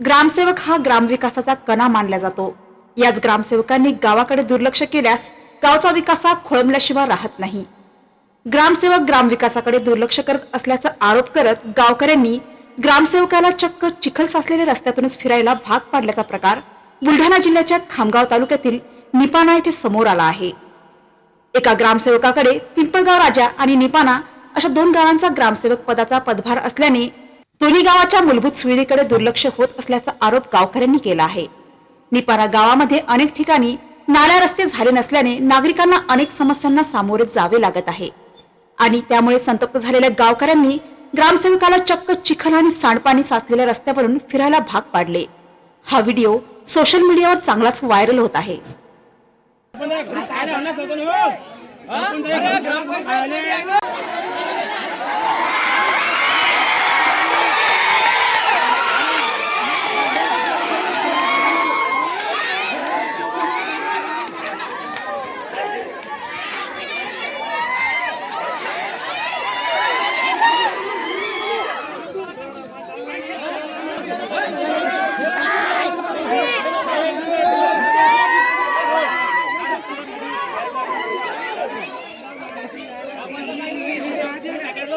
ग्रामसेवक हा ग्रामविकासाचा कणा मानला जातो. याच ग्रामसेवकांनी गावाकडे दुर्लक्ष केल्यास गावचा विकास हा खोळंबल्याशिवाय राहत नाही. ग्रामसेवक ग्रामविकासाकडे दुर्लक्ष करत असल्याचा आरोप करत गावकऱ्यांनी ग्रामसेवकाला चक्क चिखल साचलेल्या रस्त्यातूनच फिरायला भाग पाडल्याचा प्रकार बुलढाणा जिल्ह्याच्या खामगाव तालुक्यातील निपाणा येथे समोर आला आहे. एका ग्रामसेवकाकडे पिंपळगाव राजा आणि निपाणा अशा दोन गावांचा ग्रामसेवक पदाचा पदभार असल्याने दोन्ही गावाच्या मूलभूत सुविधेकडे दुर्लक्ष होत असल्याचा आरोप गावकऱ्यांनी केला आहे. निपारा गावामध्ये अनेक ठिकाणी नाल्या रस्ते झाले नसल्याने नागरिकांना अनेक समस्यांना सामोरे जावे लागत आहे. आणि त्यामुळे संतप्त झालेल्या गावकऱ्यांनी ग्रामसेवकाला चक्क चिखल आणि सांडपाणी साचलेल्या रस्त्यावरून फिरायला भाग पाडले. हा व्हिडिओ सोशल मीडियावर चांगलाच व्हायरल होत आहे.